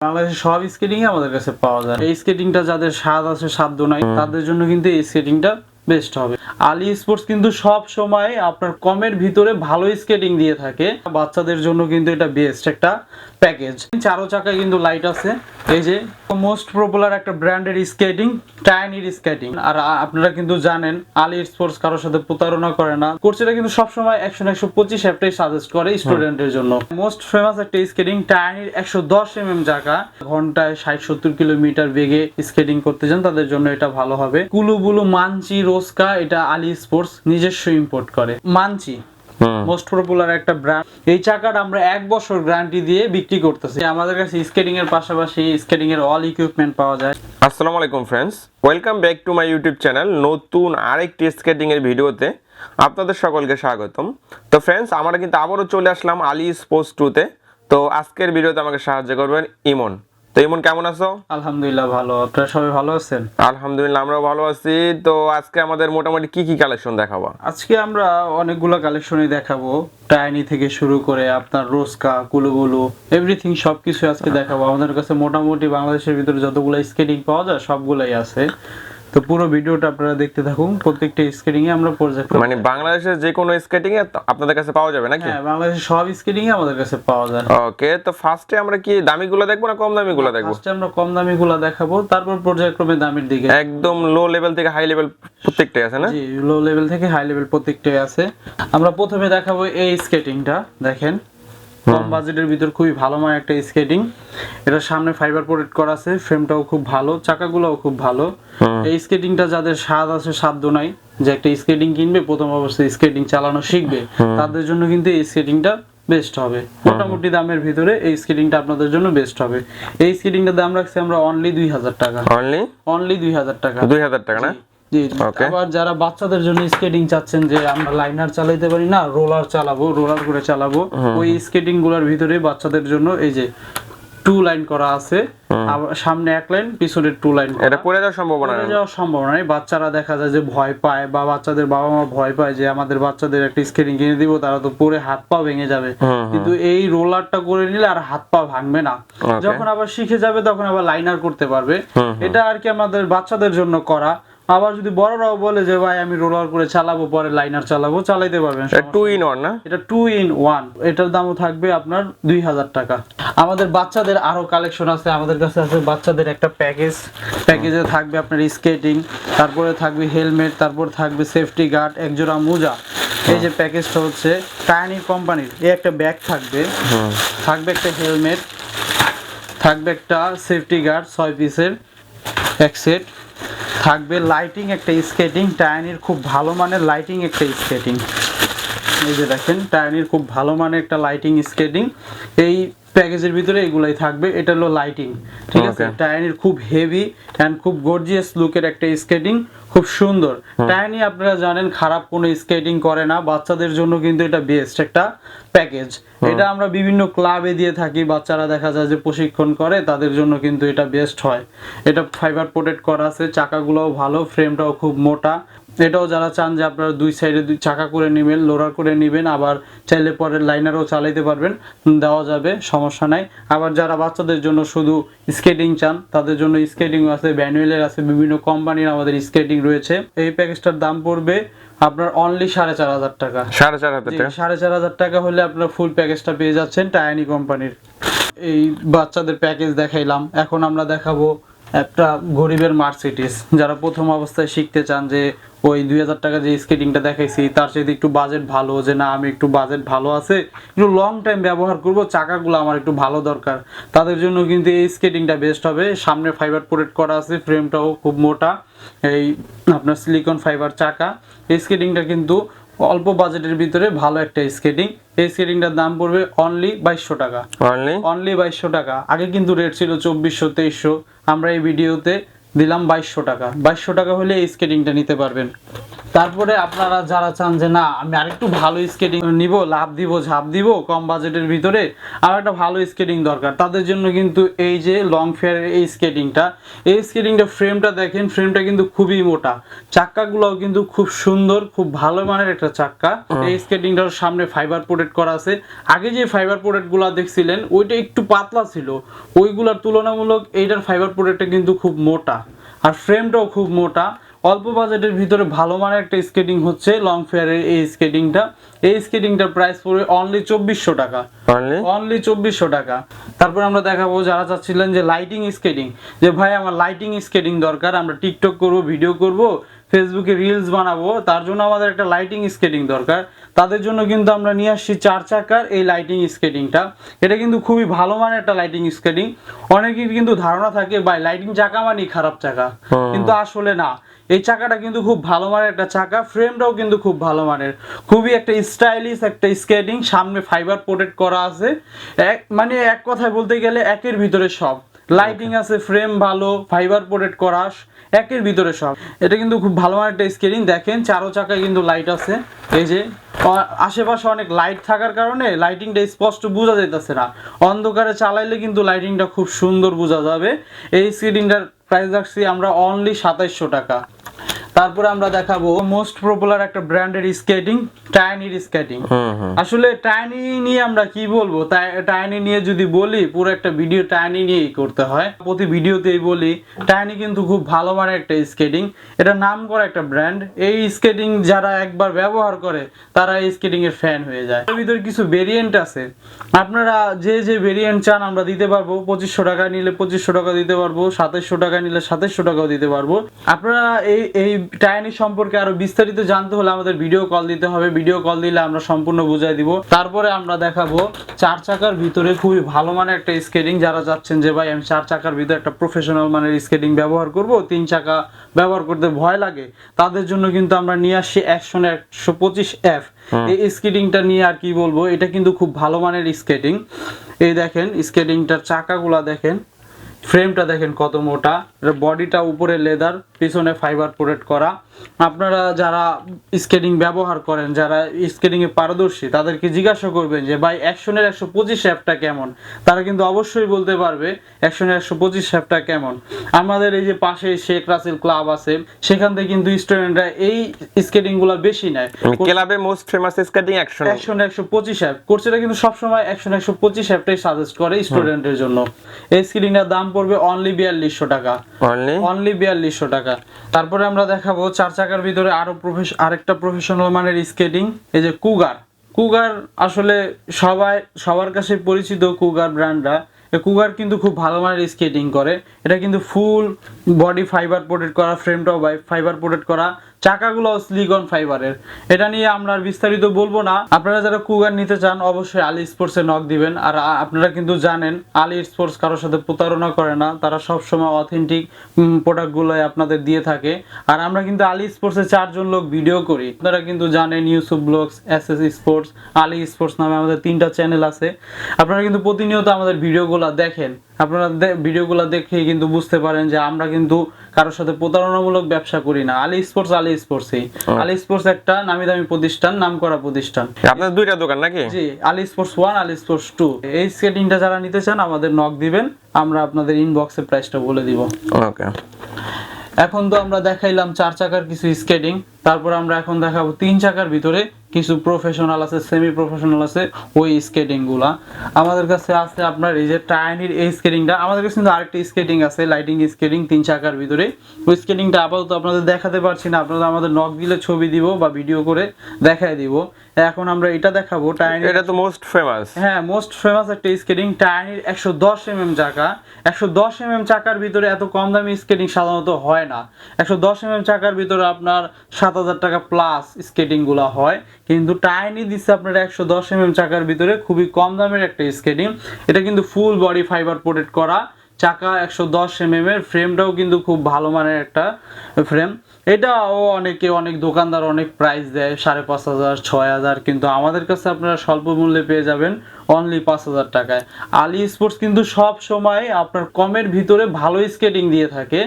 বাংলাদেশের সব স্কেটিং আমাদের কাছে পাওয়া যায়। এই স্কেটিংটা যাদের স্বাদ আছে সাধ্য নাই তাদের জন্য কিন্তু এই স্কেটিংটা বেস্ট হবে। আলি স্পোর্টস কিন্তু সব সময় আপনার কমের ভিতরে ভালো স্কেটিং দিয়ে থাকে। বাচ্চাদের জন্য কিন্তু এটা বেস্ট একটা প্যাকেজ চারো চাকায় কিন্তু লাইট আছে। এই যে মোস্ট পপুলার একটা ব্র্যান্ডের স্কেটিং টাইনির স্কেটিং আর আপনারা কিন্তু জানেন, আলি স্পোর্টস কারোর সাথে প্রতারণা করে না। কোর্সটা কিন্তু সবসময় একশো একশো পঁচিশ অ্যাপটাই সাজেস্ট করে স্টুডেন্টের জন্য। মোস্ট ফেমাস একটা স্কেটিং টাইনির একশো দশ এম এম জায়গা। ঘন্টায় ষাট সত্তর কিলোমিটার বেগে স্কেটিং করতে চান তাদের জন্য এটা ভালো হবে। কুলু বুলু মানচি রোস্কা এটা আলি স্পোর্টস নিজস্ব ইম্পোর্ট করে। মানচি মোস্ট পপুলার একটা ব্র্যান্ড এই চাকাটা আমরা এক বছর গ্যারান্টি দিয়ে বিক্রি করতেছি। আমাদের কাছে স্কেটিং এর পাশাপাশি স্কেটিং এর অল ইকুইপমেন্ট পাওয়া যায়। আসসালামু আলাইকুম friends welcome back to my YouTube channel নতুন আরেকটি স্কেটিং এর ভিডিওতে আপনাদের সকলকে স্বাগতম। তো ফ্রেন্ডস আমরা কিন্তু আবারও চলে আসলাম আলি স্পোর্টস টুতে তো আজকের ভিডিওতে আমাকে সাহায্য করবেন ইমন। তো ইমন কেমন আছো? আলহামদুলিল্লাহ ভালো। আপনারা সবাই ভালো আছেন? আলহামদুলিল্লাহ আমরাও ভালো আছি। তো আজকে আমাদের মোটামুটি কি কি কালেকশন দেখাবো? আজকে আমরা অনেকগুলো কালেকশনই দেখাবো। টাইনি থেকে শুরু করে আপনার রোস্কা কুলুগুলু এভরিথিং সবকিছু আজকে দেখাবো। আমাদের কাছে মোটামুটি বাংলাদেশের ভিতরে যতগুলো স্কেটিং পাওয়া যায় সবগুলাই আছে। তো পুরো ভিডিওটা আপনারা দেখতে থাকুন। প্রত্যেকটা স্কেটিং এ আমরা পর্যাপ্ত মানে বাংলাদেশের যে কোনো স্কেটিং এ আপনাদের কাছে পাওয়া যাবে নাকি? হ্যাঁ বাংলাদেশের সব স্কেটিং এ আমাদের কাছে পাওয়া যায়। ওকে তো ফার্স্টে আমরা কি দামি দামিগুলো দেখব না কম দামিগুলো দেখব? ফার্স্টে আমরা কম দামি গুলা দেখাবো তারপর পর্যায়ক্রমে দামের দিকে। একদম লো লেভেল থেকে হাই লেভেল প্রত্যেকটাই আছে না? জি লো লেভেল থেকে হাই লেভেল প্রত্যেকটাই আছে। আমরা প্রথমে দেখাবো এই স্কেটিংটা দেখেন। কম বাজেটের ভিতর খুবই ভালো মানের একটা স্কেটিং এটা সামনে ফাইবার প্রোটেক্ট করা আছে ফ্রেমটাও খুব ভালো চাকাগুলোও খুব ভালো। এই স্কেটিংটা যাদের স্বাদ আছে সাধ্য নাই যে একটা স্কেটিং কিনবে প্রথম অবস্থায় স্কেটিং চালানো শিখবে তাদের জন্য কিন্তু এই স্কেটিংটা বেস্ট হবে। মোটামুটি দামের ভিতরে এই স্কেটিংটা আপনাদের জন্য বেস্ট হবে। এই স্কেটিংটার দাম রাখছি আমরা অনলি দুই হাজার টাকা। অনলি অনলি দুই হাজার টাকা। দুই হাজার টাকা না. আবার যারা বাচ্চাদের জন্য স্কেটিং চাচ্ছেন যে আমরা লাইনার চালাইতে পারি না রোলার চালাবো রোলার করে চালাবো ওই স্কেটিংগুলার ভিতরে বাচ্চাদের জন্য এই যে টু লাইন করা আছে সামনে এক লাইন পিছনে টু লাইন এটা পড়ে যাওয়ার সম্ভাবনা নেই। যাওয়ার সম্ভাবনা নেই। বাচ্চারা দেখা যায় যে ভয় পায় বা বাচ্চাদের বাবা মা ভয় পায় যে আমাদের বাচ্চাদের একটা স্কেটিং কিনে দিব তারা তো পরে হাত পা ভেঙে যাবে। কিন্তু এই রোলারটা করে নিলে আর হাত পা ভাঙবে না। যখন আবার শিখে যাবে তখন আবার লাইনার করতে পারবে। এটা আর কি আমাদের বাচ্চাদের জন্য করা। আবার যদি বড়রাও বলে যে ভাই আমি রোলার করে চালাবো পরে লাইনার চালাবো চালাইতে পারবেন টু ইন ওয়ান না? এটা টু ইন ওয়ান এটার দামও থাকবে আপনার দুই হাজার টাকা। আমাদের বাচ্চাদের আরও কালেকশন আছে। আমাদের কাছে আছে বাচ্চাদের একটা প্যাকেজ প্যাকেজে থাকবে আপনার স্কেটিং তারপরে থাকবে হেলমেট তারপর থাকবে সেফটি গার্ড একজোড়া মোজা। এই যে প্যাকেজটা হচ্ছে টাইনি কোম্পানির এই একটা ব্যাগ থাকবে। থাকবে একটা হেলমেট থাকবে একটা সেফটি গার্ড ছয় পিসের এক সেট থাকবে লাইটিং একটা স্কেটিং টায়ানির খুব ভালো মানের লাইটিং একটা স্কেটিং এই যে দেখেন টায়ানির খুব ভালো মানের একটা লাইটিং স্কেটিং এই প্যাকেজের ভিতরে এগুলাই থাকবে। এটা হলো লাইটিং ঠিক আছে. টায়ানির খুব হেভি অ্যান্ড খুব গর্জিয়াস লুকের একটা স্কেটিং খুব সুন্দর। টায়ানি আপনারা জানেন খারাপ কোনো স্কেটিং করে না বাচ্চাদের জন্য কিন্তু এটা বেস্ট একটা প্যাকেজ এটা আমরা বিভিন্ন ক্লাবে দিয়ে থাকি বাচ্চারা দেখা যায় যে প্রশিক্ষণ করে তাদের জন্য কিন্তু এটা বেস্ট হয়। এটা ফাইবার প্রোটেক্ট করা আছে চাকাগুলোও ভালো ফ্রেমটাও খুব মোটা এটাও যারা চান যে আপনারা দুই সাইডে দুই চাকা করে নেবেন লোরার করে নেবেন আবার চাইলে পরে লাইনারও চালাইতে পারবেন দেওয়া যাবে সমস্যা নাই। আবার যারা বাচ্চাদের জন্য শুধু স্কেটিং চান তাদের জন্য স্কেটিং আছে ব্যানুয়েলের আছে বিভিন্ন কোম্পানির আমাদের স্কেটিং রয়েছে। এই প্যাকেজটার দাম পড়বে আপনার অনলি সাড়ে চার হাজার টাকা। সাড়ে চার হাজার টাকা? সাড়ে চার হাজার টাকা হলে আপনার ফুল প্যাকেজটা পেয়ে যাচ্ছেন টায়ানি কোম্পানির। এই বাচ্চাদের প্যাকেজ দেখাইলাম। এখন আমরা দেখাবো একটা গরিবের মার্সিডিস যারা প্রথম অবস্থায় শিখতে চান যে ওই দুই হাজার টাকা যে স্কেটিংটা দেখাইছি, তার সাথে একটু বাজেট ভালো, যে না, আমি একটু বাজেট ভালো আছে, একটু লং টাইম ব্যবহার করব, চাকাগুলো আমার একটু ভালো দরকার। তাদের জন্য কিন্তু এই স্কেটিংটা বেস্ট হবে। সামনে ফাইবার প্রোটেক্ট করা আছে ফ্রেমটাও খুব মোটা, এই আপনার সিলিকন ফাইবার চাকা। এই স্কেটিংটা কিন্তু অল্প বাজেটের ভিতরে ভালো একটা স্কেটিং এই স্কেটিংটার দাম পড়বে অনলি বাইশশো টাকা। অনলি অনলি বাইশশো টাকা। আগে কিন্তু রেট ছিল চব্বিশশো তেইশশো। আমরা এই ভিডিওতে দিলাম বাইশশো টাকা। বাইশশো টাকা হলে এই স্কেটিংটা নিতে পারবেন। তারপরে আপনারা যারা চান যে না আমি আরেকটু ভালো স্কেটিং নিব লাভ দিব ঝাঁপ দিব কম বাজেটের ভিতরে আর একটা ভালো স্কেটিং দরকার। তাদের জন্য কিন্তু এই যে লং ফেয়ারের এই স্কেটিংটা এই স্কেটিংটা ফ্রেমটা দেখেন ফ্রেমটা কিন্তু খুবই মোটা। চাক্কাগুলোও কিন্তু খুব সুন্দর খুব ভালো মানের একটা চাক্কা। এই স্কেটিংটার সামনে ফাইবার প্রোটেক্ট করা আছে। আগে যে ফাইবার প্রোটেক্টগুলা দেখছিলেন ওইটা একটু পাতলা ছিল। ওইগুলার তুলনামূলক এইটার ফাইবার প্রোটেক্টটা কিন্তু খুব মোটা। আর ফ্রেমটাও খুব মোটা। অল্প বাজেটের ভিতরে ভালো মানের একটা স্কেটিং হচ্ছে লং ফেয়ারের এই স্কেটিংটা এই স্কেটিংটার প্রাইস পড়বে অনলি চব্বিশশো টাকা। অনলি অনলি চব্বিশশো টাকা। তারপর আমরা দেখাবো যারা চাচ্ছিলেন যে লাইটিং স্কেটিং যে ভাই আমার লাইটিং স্কেটিং দরকার আমরা টিকটক করব ভিডিও করব ফেসবুকে রিলস বানাবো তার জন্য আমাদের একটা লাইটিং স্কেটিং দরকার। তাদের জন্য কিন্তু আমরা নিয়ে আসছি চার চাকার এই লাইটিং স্কেটিংটা এটা কিন্তু খুবই ভালো মানের একটা লাইটিং স্কেটিং অনেকের কিন্তু ধারণা থাকে ভাই লাইটিং চাকা মানেই খারাপ চাকা। কিন্তু আসলে না। এই চাকাটা কিন্তু খুব ভালো মানের একটা চাকা ফ্রেমটাও কিন্তু খুব ভালো মানের। খুবই একটা স্টাইলিশ একটা স্কেটিং সামনে ফাইবার প্রোটেক্ট করা আছে। এক মানে এক কথায় বলতে গেলে একের ভিতরে সব। লাইটিং আছে ফ্রেম ভালো ফাইবার প্রোটেক্ট করা একের ভিতরে সব। এটা কিন্তু খুব ভালো মানের একটা স্কেটিং দেখেন, চারো চাকায় কিন্তু লাইট আছে। এই যে আশেপাশে অনেক লাইট থাকার কারণে লাইটিংটা স্পষ্ট বোঝা যাইতেছে না। অন্ধকারে চালাইলে কিন্তু লাইটিংটা খুব সুন্দর বোঝা যাবে। এই স্কেটিংটার প্রাইস রাখছি আমরা অনলি সাতাইশশো টাকা। তারপরে আমরা দেখাবো মোস্ট পপুলার একটা ব্র্যান্ডের স্কেটিং টাইনির স্কেটিং আসলে টাইনি নিয়ে আমরা কি বলব? টাইনি নিয়ে যদি বলি পুরো একটা ভিডিও টাইনি নিয়েই করতে হয়। প্রতি ভিডিওতেই বলি টাইনি কিন্তু খুব ভালো মানের একটা স্কেটিং এটা নাম করা একটা ব্র্যান্ড এই স্কেটিং যারা একবার ব্যবহার করে তারা এই স্কেটিং এর ফ্যান হয়ে যায়। এর ভিতরে কিছু ভেরিয়েন্ট আছে। আপনারা যে যে ভেরিয়েন্ট চান আমরা দিতে পারব। পঁচিশশো টাকা নিলে পঁচিশশো টাকা দিতে পারব সাতাইশশো টাকা নিলে সাতাইশশো টাকাও দিতে পারব। আপনারা এই এই টাইনি সম্পর্কে আরও বিস্তারিত জানতে হলে আমাদের ভিডিও কল দিতে হবে। ভিডিও কল দিলে আমরা সম্পূর্ণ বুঝাই দিব। তারপরে আমরা দেখাবো চার চাকার ভিতরে খুবই ভালো মানের একটা স্কেটিং যারা চাচ্ছেন যে ভাই আমি চার চাকার ভিতরে একটা প্রফেশনাল মানের স্কেটিং ব্যবহার করব তিন চাকা ব্যবহার করতে ভয় লাগে তাদের জন্য কিন্তু আমরা নিয়ে আসছি একশো একশো পঁচিশ এফ এই স্কেটিংটা নিয়ে আর কি বলব এটা কিন্তু খুব ভালো মানের স্কেটিং এই দেখেন স্কেটিংটার চাকাগুলা দেখেন। ফ্রেমটা দেখেন কত মোটা। বডিটা উপরে লেদার পিছনে ফাইবার প্রোটেক্ট করা। আপনারা যারা স্কেটিং ব্যবহার করেন যারা স্কেটিং এ পারদর্শী তাদেরকে জিজ্ঞাসা করবেন যে ভাই অ্যাকশনের একশো পঁচিশ অ্যাপটা কেমন? তারা কিন্তু অবশ্যই বলতে পারবে অ্যাকশনের একশো পঁচিশ অ্যাপটা কেমন? আমাদের এই যে পাশে শেখ রাসেল ক্লাব আছে সেখান থেকে কিন্তু স্টুডেন্টরা এই স্কেটিংগুলা বেশি নেয়। ক্লাবে most famous skating action action একশো পঁচিশ অ্যাপ কোর্সেরা কিন্তু সবসময় একশন একশো পঁচিশ অ্যাপটাই সাজেস্ট করে স্টুডেন্টের জন্য। এই স্ক্রিনটার দাম পড়বে অনলি বিয়াল্লিশশো টাকা। অনলি বিয়াল্লিশশো টাকা। তারপরে আমরা দেখাবো চার চাকার ভিতরে আরও প্রফেশ আরেকটা প্রফেশনাল মানের স্কেটিং এই যে কুগার কুগার আসলে সবাই সবার কাছে পরিচিত কুগার ব্র্যান্ডরা কুগার কিন্তু খুব ভালো মানের স্কেটিং করে। এটা কিন্তু ফুল বডি ফাইবার প্রোটেক্ট করা ফ্রেমটাও ফাইবার প্রোটেক্ট করা। চাকাগুলো স্লিগন ফাইবারের এটা নিয়ে আমরা বিস্তারিত বলব না। আপনারা যারা কুগার নিতে চান, অবশ্যই আলি স্পোর্টসে নক দিবেন। আর আপনারা কিন্তু জানেন, আলি স্পোর্টস কারোর সাথে প্রতারণা করে না। তারা সবসময় অথেন্টিক প্রোডাক্টগুলো আপনাদের দিয়ে থাকে। আর আমরা কিন্তু আলি স্পোর্টসে চারজন লোক ভিডিও করি। আপনারা কিন্তু জানেন Yusuf blogs S S sports Ali Sports নামে আমাদের তিনটা চ্যানেল আছে। আপনারা কিন্তু প্রতিনিয়ত আমাদের ভিডিওগুলো দেখেন। আপনারা ভিডিওগুলো দেখে কিন্তু বুঝতে পারেন যে আমরা কিন্তু কারোর সাথে প্রতারণামূলক ব্যবসা করি না। আলী স্পোর্টস আলি স্পোর্টসই আলী স্পোর্টস একটা নামি দামি প্রতিষ্ঠান নাম করা প্রতিষ্ঠান। আপনাদের দুইটা দোকান নাকি? জি Ali Sports one Ali Sports two এই স্কেটিংটা যারা নিতে চান আমাদের নক দিবেন আমরা আপনাদের ইনবক্সে প্রাইসটা বলে দিব। ওকে এখন তো আমরা দেখাইলাম চার চাকার কিছু স্কেটিং তারপর আমরা এখন দেখাবো তিন চাকার ভিতরে কিছু প্রফেশনাল আছে সেমি প্রফেশনাল আছে ওই স্কেটিংগুলা। আমাদের কাছে আছে আপনার এই যে টাইনির এই স্কেটিংটা আমাদের কাছে কিন্তু আরেকটা স্কেটিং আছে লাইটিং স্কেটিং তিন চাকার ভিতরে। ওই স্কেটিংটা আপাতত আপনাদের দেখাতে পারছি না আপনারা আমাদের নক দিলে ছবি দিব বা ভিডিও করে দেখাই দিব। এখন আমরা এটা দেখাবো টাইনির এটা তো মোস্ট ফেমাস হ্যাঁ মোস্ট ফেমাস একটা স্কেটিং টাইনির একশো দশ এম এম চাকা। একশো দশ এম এম চাকার ভিতরে এত কম দামি স্কেটিং সাধারণত হয় না। একশো দশ এম এম চাকার ভিতরে আপনার সাত হাজার টাকা প্লাস স্কেটিংগুলা হয়। কিন্তু টাইনি দিচ্ছে আপনার একশো দশ এম এম চাকার ভিতরে, খুবই কম দামের একটা স্কেটিং এটা কিন্তু ফুল বডি ফাইবার প্রোটেক্ট করা। চাকা একশো দশ এম এম এর ফ্রেমটাও কিন্তু খুব ভালো মানের একটা ফ্রেম এটাও অনেকে, অনেক দোকানদার অনেক প্রাইস দেয়, সাড়ে পাঁচ হাজার, ছয় হাজার। কিন্তু আমাদের কাছে আপনারা স্বল্প মূল্যে পেয়ে যাবেন অনলি পাঁচ হাজার টাকায়। আলি স্পোর্টস কিন্তু সব সময় আপনার কমের ভিতরে ভালো স্কেটিং দিয়ে থাকে।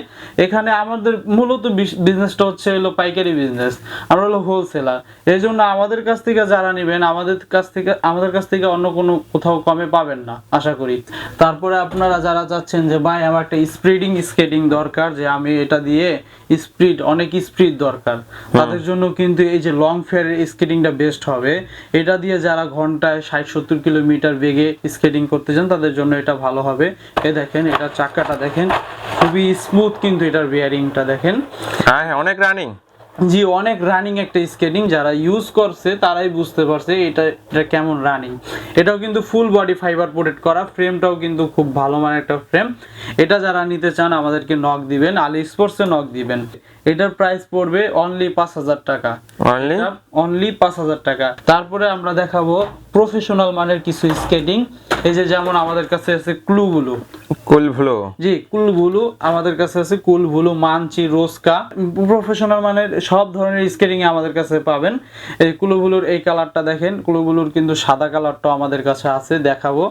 এখানে আমাদের মূলত বিজনেসটা হচ্ছে হলো পাইকারি বিজনেস আমরা হলো হোলসেলার এই জন্য আমাদের কাছ থেকে যারা নেবেন, আমাদের কাছ থেকে আমাদের কাছ থেকে অন্য কোনো কোথাও কমে পাবেন না, আশা করি। তারপরে আপনারা যারা চাচ্ছেন যে, ভাই, আমার একটা স্প্রিডিং স্কেটিং দরকার, যে আমি এটা দিয়ে স্পিড অনেক স্পিড দরকার। তাদের জন্য কিন্তু এই যে লং ফেয়ারের স্কেটিংটা বেস্ট হবে। এটা দিয়ে যারা ঘন্টায় ষাট সত্তর কিলোমিটার বেগে স্কেটিং করতে চান তাদের জন্য এটা ভালো হবে। এ দেখেন এটা চাকাটা দেখেন। খুবই স্মুথ কিন্তু এটার বিয়ারিংটা দেখেন। হ্যাঁ হ্যাঁ অনেক রানিং জি অনেক রানিং একটা স্কেটিং যারা ইউজ করছে তারাই বুঝতে পারছে এটা এটা কেমন রানিং এটাও কিন্তু ফুল বডি ফাইবার প্রোটেক্ট করা ফ্রেমটাও কিন্তু খুব ভালো মানের একটা ফ্রেম এটা যারা নিতে চান আমাদেরকে নক দিবেন আলি স্পোর্টসে নক দিবেন। এটার প্রাইস পড়বে অনলি পাঁচ হাজার টাকা। অনলি অনলি পাঁচ হাজার টাকা। তারপরে আমরা দেখাবো প্রফেশনাল মানের কিছু স্কেটিং এই যে যেমন আমাদের কাছে আছে ক্লুগুলো কুল ভ্লো? জি কুলগুলো আমাদের কাছে আছে কুলগুলো মানচি রোস্কা প্রফেশনাল মানের সব ধরনের স্কেটিং আমাদের কাছে পাবেন। এই কুলুগুলোর এই কালারটা দেখেন কুলুগুলোর কিন্তু সাদা কালারটাও আমাদের কাছে আছে দেখাবো।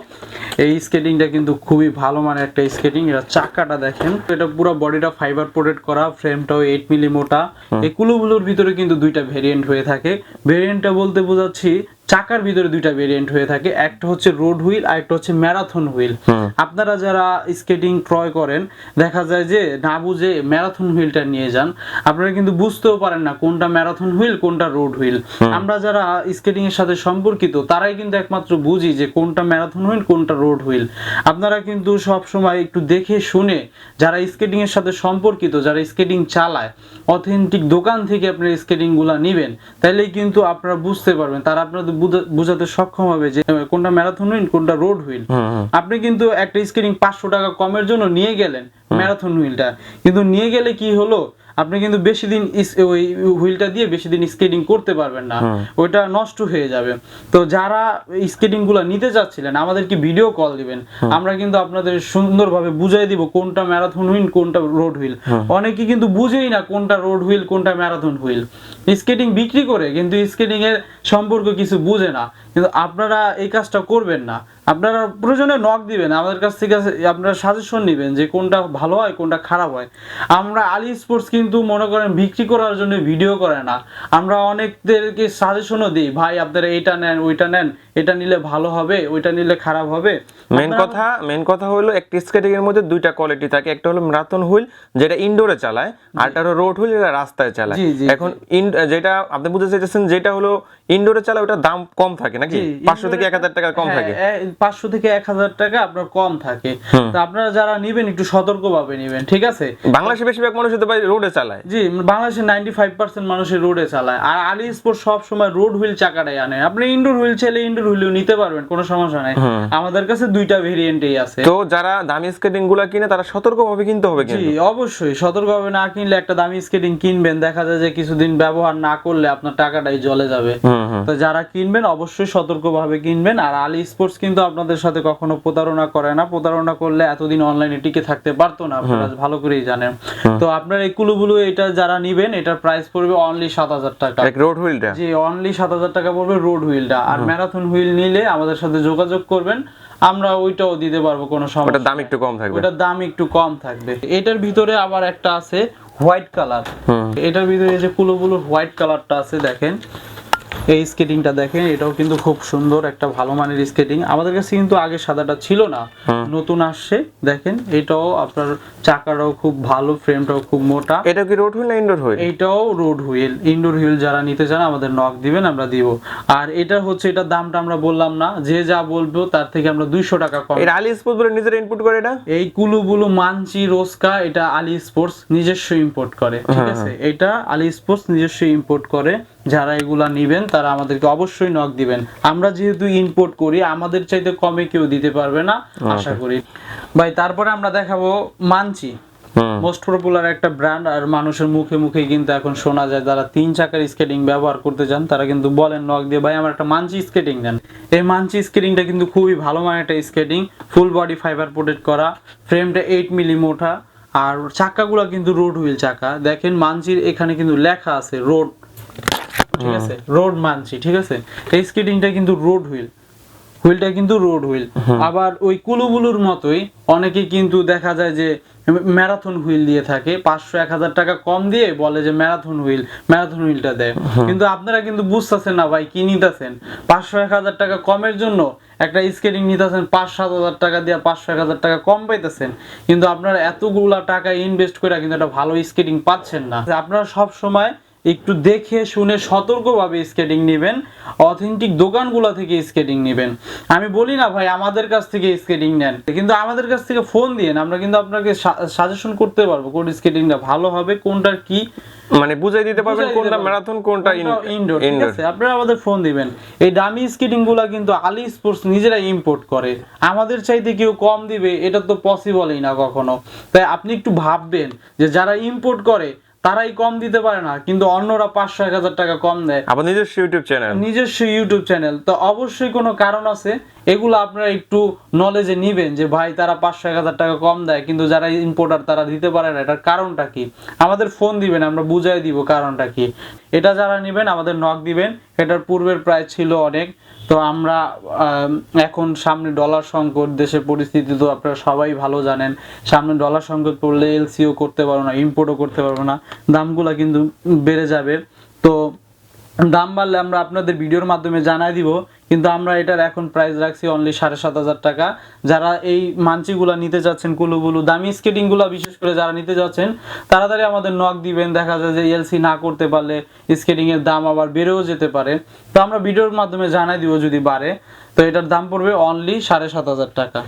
এই স্কেটিংটা কিন্তু খুবই ভালো মানের একটা স্কেটিং এটা চাকাটা দেখেন। এটা পুরো বডিটা ফাইবার প্রোটেক্ট করা ফ্রেমটাও এইট মিলি মোটা। এই কুলুগুলোর ভিতরে কিন্তু দুইটা ভেরিয়েন্ট হয়ে থাকে। ভেরিয়েন্টটা বলতে বোঝাচ্ছি চাকার ভিতরে দুইটা ভেরিয়েন্ট হয়ে থাকে। একটা হচ্ছে রোড হুইল আর একটা হচ্ছে ম্যারাথন হুইল আপনারা যারা স্কেটিং ক্রয় করেন দেখা যায় যে না বুঝে ম্যারাথন হুইলটা নিয়ে যান আপনারা কিন্তু বুঝতেও পারেন না কোনটা ম্যারাথন হুইল কোনটা রোড হুইল আমরা যারা স্কেটিং এর সাথে সম্পর্কিত তারাই কিন্তু একমাত্র বুঝি যে কোনটা ম্যারাথন হুইল কোনটা রোড হুইল আপনারা কিন্তু সব সময় একটু দেখে শুনে যারা স্কেটিং এর সাথে সম্পর্কিত যারা স্কেটিং চালায় অথেন্টিক দোকান থেকে আপনারা স্কেটিংগুলা নিবেন তাহলেই কিন্তু আপনারা বুঝতে পারবেন তারা আপনাদের বুঝাতে সক্ষম হবে যে কোনটা ম্যারাথন হুইল কোনটা রোড হুইল আপনি কিন্তু একটা স্ক্রিনিং পাঁচশো টাকা কমের জন্য নিয়ে গেলেন। ম্যারাথন হুইলটা। কিন্তু নিয়ে গেলে কি হলো? আপনি কিন্তু বেশি দিন ওই হুইলটা দিয়ে বেশি দিন স্কেটিং করতে পারবেন না। ওইটা নষ্ট হয়ে যাবে। তো যারা স্কেটিংগুলা নিতে চাচ্ছিলেন আমাদেরকে ভিডিও কল দিবেন? আমরা কিন্তু আপনাদের সুন্দরভাবে বুঝাই দিব কোনটা ম্যারাথন হুইল কোনটা রোড হুইল। অনেকে কিন্তু বুঝেই না কোনটা রোড হুইল কোনটা ম্যারাথন হুইল। স্কেটিং বিক্রি করে কিন্তু স্কেটিং এর সম্পর্ক কিছু বুঝে না। কিন্তু আপনারা এই কাজটা করবেন না। আপনারা প্রয়োজনে নক দিবেন আমাদের কাছ থেকে আপনারা সাজেশন নেবেন যে কোনটা ভালো হয় কোনটা খারাপ হয়। আমরা আলি স্পোর্টস কিন্তু মনে করেন বিক্রি করার জন্য ভিডিও করে না। আমরা অনেকদেরকে সাজেশনও দিই ভাই আপনারা এটা নেন ওইটা নেন এটা নিলে ভালো হবে ওইটা নিলে খারাপ হবে। মেন কথা মেন কথা হলো একটা স্কেটিং এর মধ্যে দুইটা কোয়ালিটি থাকে। একটা হলো ম্যারাথন হুইল যেটা ইনডোরে চালায় আর একটা হলো রোড হুইল যেটা রাস্তায় চালায়। এখন যেটা আপনি বুঝতে চাইছেন যেটা হলো ইনডোরে চালায় ওটার দাম কম থাকে নাকি? পাঁচশো থেকে এক হাজার টাকা কম হ্যাঁ, থাকে। পাঁচশো থেকে এক হাজার টাকা আপনার কম থাকে। তো আপনারা যারা নিবেন একটু সতর্ক ভাবে নিবেন ঠিক আছে? বাংলাদেশে বেশিরভাগ মানুষ হতে পারে রোডে চালায়। জি বাংলাদেশে নাইনটি ফাইভ পার্সেন্ট মানুষের রোডে চালায়। আর আলি স্পোর্ট সব সময় রোড হুইল চাকাটাই আনে। আপনি ইনডোর হুইল চাইলে ইনডোর হুইলও নিতে পারবেন কোনো সমস্যা নাই। আমাদের কাছে দুইটা ভেরিয়েন্টই আছে। তো যারা দামি স্কেটিংগুলা কিনে তারা সতর্কভাবে কিনতে হবে জি অবশ্যই। সতর্কভাবে না কিনলে একটা দামি স্কেটিং কিনবেন। দেখা যায় যে কিছুদিন ব্যবহার না করলে আপনার টাকাটাই জলে যাবে। তো যারা কিনবেন অবশ্যই সতর্কভাবে কিনবেন। আর আলি স্পোর্টস কিন্তু আপনাদের সাথে কখনো প্রতারণা করে না। প্রতারণা করলে এতদিন অনলাইনে টিকে থাকতে পারতো না আপনারা ভালো করেই জানেন। তো আপনার এই কুলুবুলু এটা যারা নিবেন এটার প্রাইস পড়বে অনলি সাত হাজার টাকা। রোড হুইলটা জি অনলি সাত হাজার টাকা পড়বে রোড হুইলটা আর ম্যারাথন হুইল নিলে আমাদের সাথে যোগাযোগ করবেন। আমরা ওইটাও দিতে পারব কোনো ওটার দাম একটু কম থাকবে। ওটার দাম একটু কম থাকবে। এটার ভিতরে আবার একটা আছে হোয়াইট কালার এটার ভিতরে যে কুলোগুলোর হোয়াইট কালারটা আছে দেখেন। এই স্কেটিংটা দেখেন এটাও কিন্তু খুব সুন্দর একটা ভালো মানের স্কেটিং আমাদের কাছে কিন্তু আগে সাদাটা ছিল না নতুন আসছে দেখেন এটাও আপনার চাকাটাও খুব ভালো ফ্রেমটাও খুব মোটা। এটা কি রোড হুইল না ইনডোর হুইল এটাও রোড হুইল ইনডোর হুইল যারা নিতে চান আমাদের নক দিবেন আমরা দিব। আর এটা হচ্ছে এটার দামটা আমরা বললাম না যে যা বলব তার থেকে আমরা দুইশো টাকা কম। এটা আলি স্পোর্টস বলে নিজের ইনপুট করে এটা? এই কুলু বুলু মানচি রোস্কা এটা আলি স্পোর্টস নিজস্ব ইম্পোর্ট করে ঠিক আছে? এটা আলি স্পোর্টস নিজস্ব ইম্পোর্ট করে। যারা এগুলা নিবেন তারা আমাদেরকে অবশ্যই নক দিবেন। আমরা যেহেতু ইম্পোর্ট করি আমাদের চাইতে কমে কেউ দিতে পারবে না আশা করি। ভাই তারপরে আমরা দেখাবো মানচি মোস্ট পপুলার একটা ব্র্যান্ড আর মানুষের মুখে মুখে কিন্তু এখন শোনা যায় যারা তিন চাকার স্কেটিং ব্যবহার করতে চান তারা কিন্তু বলেন নক দিয়ে ভাই আমার একটা মানচি স্কেটিং দেন। এই মানচি স্কেটিংটা কিন্তু খুবই ভালো মানের একটা skating full body fibre protect করা ফ্রেমটা এইট মিলি মোটা আর চাকাগুলো কিন্তু রোড হুইল চাকা। দেখেন মানচির এখানে কিন্তু লেখা আছে রোড ঠিক আছে? রোড মানচি ঠিক আছে? এই স্কেটিংটা কিন্তু রোড হুইল হুইলটা কিন্তু রোড হুইল আবার ওই কুলুবুলুর মতোই অনেকে কিন্তু দেখা যায় যে ম্যারাথন হুইল দিয়ে থাকে। পাঁচশো এক হাজার টাকা কম দিয়ে বলে যে ম্যারাথন হুইল ম্যারাথন হুইলটা দেয়। কিন্তু আপনারা কিন্তু বুঝতেছেন না ভাই কি নিতেছেন? পাঁচশো এক হাজার টাকা কমের জন্য একটা স্কেটিং নিতেছেন পাঁচ সাত হাজার টাকা দিয়ে পাঁচশো এক হাজার টাকা কম পাইতেছেন। কিন্তু আপনারা এতগুলা টাকা ইনভেস্ট করে কিন্তু একটা ভালো স্কেটিং পাচ্ছেন না। আপনারা সব সময় একটু দেখে শুনে সতর্কভাবে স্কেটিং নেবেন। অথেন্টিক দোকানগুলো থেকে স্কেটিং নেবেন। আমি বলি না ভাই আমাদের কাছ থেকে স্কেটিং নেন। কিন্তু আমাদের কাছ থেকে ফোন দিয়ে আমরা কিন্তু আপনাকে সাজেশন করতে পারব কোন স্কেটিংটা ভালো হবে কোনটার কি মানে বুঝাই দিতে পারবেন কোনটা ম্যারাথন কোনটা ইনডোর ঠিক আছে? আপনারা আমাদের ফোন দিবেন। এই দামি স্কেটিংগুলা কিন্তু আলি স্পোর্টস নিজেরা ইম্পোর্ট করে। আমাদের চাইতে কেউ কম দিবে এটা তো পসিবলই না কখনো। তাই আপনি একটু ভাববেন যে যারা ইম্পোর্ট করে তারাই কম দিতে পারে না কিন্তু অন্যরা পাঁচশো এক হাজার টাকা কম দেয়। আবার নিজস্ব ইউটিউব চ্যানেল। নিজস্ব ইউটিউব চ্যানেল। তো অবশ্যই কোনো কারণ আছে এগুলো আপনারা একটু নলেজে নিবেন যে ভাই তারা পাঁচশো এক হাজার টাকা কম দেয় কিন্তু যারা ইম্পোর্টার তারা দিতে পারে না। এটার কারণটা কি? আমাদের ফোন দিবেন আমরা বুঝাই দিব কারণটা কি। এটা যারা নেবেন আমাদের নক দিবেন। এটার পূর্বের প্রায় ছিল অনেক। তো আমরা আম, এখন সামনে ডলার সংকট দেশের পরিস্থিতি তো আপনারা সবাই ভালো জানেন। সামনে ডলার সংকট পড়লে এলসিও করতে পারব না ইম্পোর্টও করতে পারব না। দামগুলা কিন্তু বেড়ে যাবে। দাম বাড়লে আমরা আপনাদের ভিডিওর মাধ্যমে জানাই দিব, কিন্তু আমরা এটার এখন প্রাইস রাখছি অনলি সাড়ে সাত হাজার টাকা। যারা এই মানচিগুলা নিতে যাচ্ছেন কুলুগুলু দামি স্কেটিংগুলা বিশেষ করে যারা নিতে যাচ্ছেন, তাড়াতাড়ি আমাদের নক দিবেন, দেখা যায় যে এলসি না করতে পারলে স্কেটিং এর দাম আবার বেড়েও যেতে পারে। তো আমরা ভিডিওর মাধ্যমে জানাই দিব যদি বাড়ে। তো এটার দাম পড়বে অনলি সাড়ে সাত হাজার টাকা।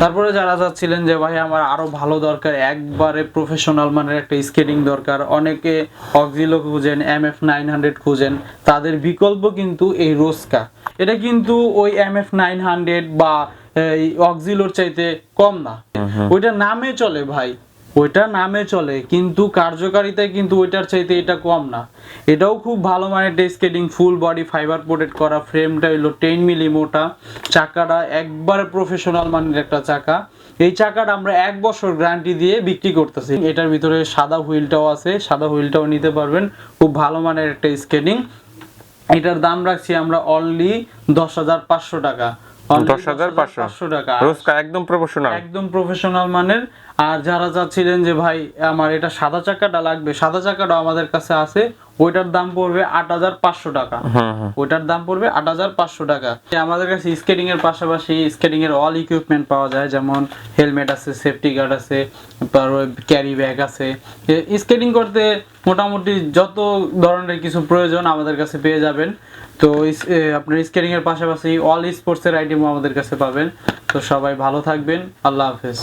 তারপরে যারা যাচ্ছিলেন যে ভাই আমার আরও ভালো দরকার একবারে প্রফেশনাল মানের একটা স্কেটিং দরকার। অনেকে অক্সিলো খুঁজেন এম এফ নাইন হান্ড্রেড খুঁজেন তাদের বিকল্প কিন্তু এই রোস্কা এটা কিন্তু ওই এম এফ নাইন হান্ড্রেড বা এই অক্সিলোর চাইতে কম না। ওইটা নামে চলে ভাই। ওইটা নামে চলে, কিন্তু কার্যকারিতায় কিন্তু ওইটার চাইতে এটা কম না। এটাও খুব ভালো মানের skating full body fibre protect করা ফ্রেমটা হলো টেন মিলি মোটা, চাকাটা একবারে প্রফেশনাল মানের একটা চাকা। এই চাকাটা আমরা এক বছর গ্যারান্টি দিয়ে বিক্রি করতেছি। এটার ভিতরে সাদা হুইলটাও আছে, সাদা হুইলটাও নিতে পারবেন। খুব ভালো মানের একটা স্কেটিং এটার দাম রাখছি আমরা অনলি দশ হাজার পাঁচশো টাকা। Only 10,500 পাঁচশো টাকা। রোজকা একদম প্রফেশনাল একদম প্রফেশনাল মানের। আর যারা চাচ্ছিলেন যে ভাই আমার এটা সাদা চাকাটা লাগবে। সাদা চাকাটা আমাদের কাছে আছে। ওইটার দাম পড়বে আট হাজার পাঁচশো টাকা। হুম হুম। ওইটার দাম পড়বে আট হাজার পাঁচশো টাকা। আমাদের কাছে স্কেটিং এর পাশাপাশি স্কেটিং এর অল ইকুইপমেন্ট পাওয়া যায়। যেমন হেলমেট আছে সেফটি গার্ড আছে ক্যারি ব্যাগ আছে। স্কেটিং করতে মোটামুটি যত ধরনের কিছু প্রয়োজন আমাদের কাছে পেয়ে যাবেন। তো আপনার স্কেটিং এর পাশাপাশি অল স্পোর্টস এর আইটেমও আমাদের কাছে পাবেন। তো সবাই ভালো থাকবেন। আল্লাহ হাফেজ।